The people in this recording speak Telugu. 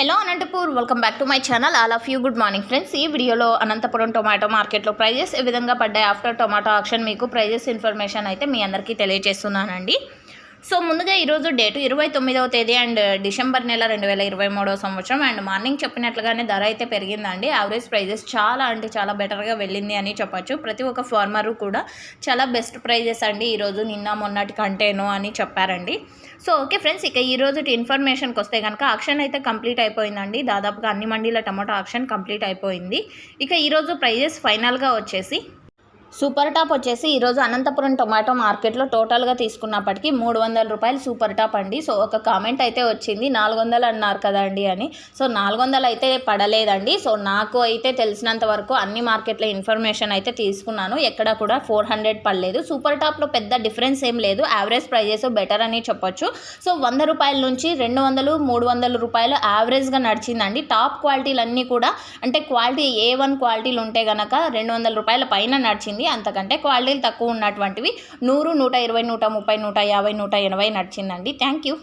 Hello Anantapur welcome back to my channel. All of you good morning friends. ఈ వీడియోలో అనంతపురం టొమాటో మార్కెట్లో ప్రైజెస్ ఏ విధంగా పడ్డాయి? ఆఫ్టర్ టొమాటో ఆక్షన్ మీకు ప్రైజెస్ ఇన్ఫర్మేషన్ అయితే మీ అందరికీ తెలియజేస్తున్నానండి. సో ముందుగా ఈరోజు డేటు ఇరవై తొమ్మిదవ తేదీ అండ్ డిసెంబర్ నెల రెండు వేల ఇరవై మూడవ సంవత్సరం అండ్ మార్నింగ్ చెప్పినట్లుగానే ధర అయితే పెరిగిందండి. యావరేజ్ ప్రైజెస్ చాలా అంటే చాలా బెటర్గా వెళ్ళింది అని చెప్పొచ్చు. ప్రతి ఒక్క ఫార్మరు కూడా చాలా బెస్ట్ ప్రైజెస్ అండి ఈరోజు నిన్న మొన్నటి కంటేను అని చెప్పారండి. సో ఓకే ఫ్రెండ్స్ ఇక ఈరోజు ఇన్ఫర్మేషన్కి వస్తే కనుక ఆక్షన్ అయితే కంప్లీట్ అయిపోయిందండి. దాదాపుగా అన్ని మండీల టమాటో ఆక్షన్ కంప్లీట్ అయిపోయింది. ఇక ఈరోజు ప్రైజెస్ ఫైనల్గా వచ్చేసి సూపర్ టాప్ వచ్చేసి ఈరోజు అనంతపురం టొమాటో మార్కెట్లో టోటల్గా తీసుకున్నప్పటికీ మూడు వందల రూపాయలు సూపర్ టాప్ అండి. సో ఒక కామెంట్ అయితే వచ్చింది నాలుగు వందలు అన్నారు కదండి అని. సో నాలుగు వందలు అయితే పడలేదండి. సో నాకు అయితే తెలిసినంత వరకు అన్ని మార్కెట్ల ఇన్ఫర్మేషన్ అయితే తీసుకున్నాను. ఎక్కడ కూడా ఫోర్ హండ్రెడ్ పడలేదు. సూపర్ టాప్లో పెద్ద డిఫరెన్స్ ఏం లేదు. యావరేజ్ ప్రైజెస్ బెటర్ అని చెప్పొచ్చు. సో వంద రూపాయల నుంచి రెండు వందలు మూడు వందల రూపాయలు యావరేజ్గా నడిచిందండి. టాప్ క్వాలిటీలు అన్నీ కూడా అంటే క్వాలిటీ ఏ వన్ క్వాలిటీలు ఉంటే కనుక రెండు వందల రూపాయల పైన నడిచింది. నడిచింది అంతకంటే క్వాలిటీలు తక్కువ ఉన్నటువంటివి నూరు నూట ఇరవై నూట ముప్పై నూట యాభై నూట ఎనభై నడిచిందండి. Thank you.